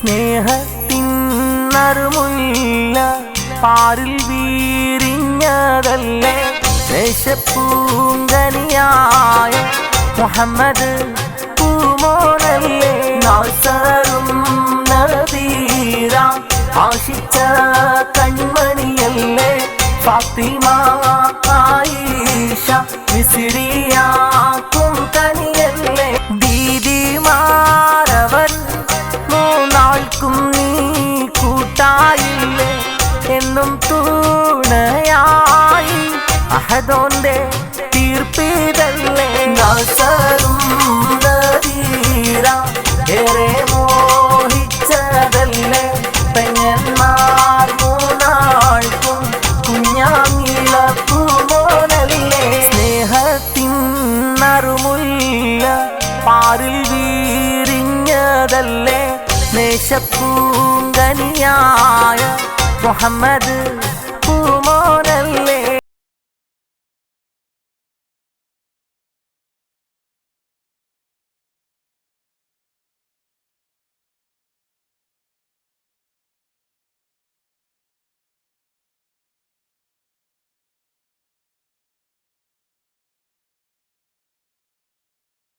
സ്നേഹത്തിന്നറുമുല്ല പാരിൽ വീരിഞ്ഞതല്ലേ? ദേശപ്പൂങ്കനിയായ മുഹമ്മദ് പൂമോനല്ലേ? നാസറും നദീര ആശിച്ച കൺമണിയല്ലേ? ഫാത്തിമ ആയിഷ മിസിറിയാക്കും മൂന്നാൾക്കും നീ കൂട്ടായില്ലേ? എന്നും തൂണയായി. അഹദോന്റെ തീർപ്പിതല്ലേ? നാസറും നദീര ഏറെ മോഹിച്ചതല്ലേ? പെങ്ങന്മാർ മൂന്നാൾക്കും കുഞ്ഞാങ്ങിള പൂമോനല്ലേ സ്നേഹത്തിൻ നറുമുല്ല പാരിൽ വീരിഞ്ഞതല്ലേ? നേശപ്പൂങ്കനിയായ മുഹമ്മദ്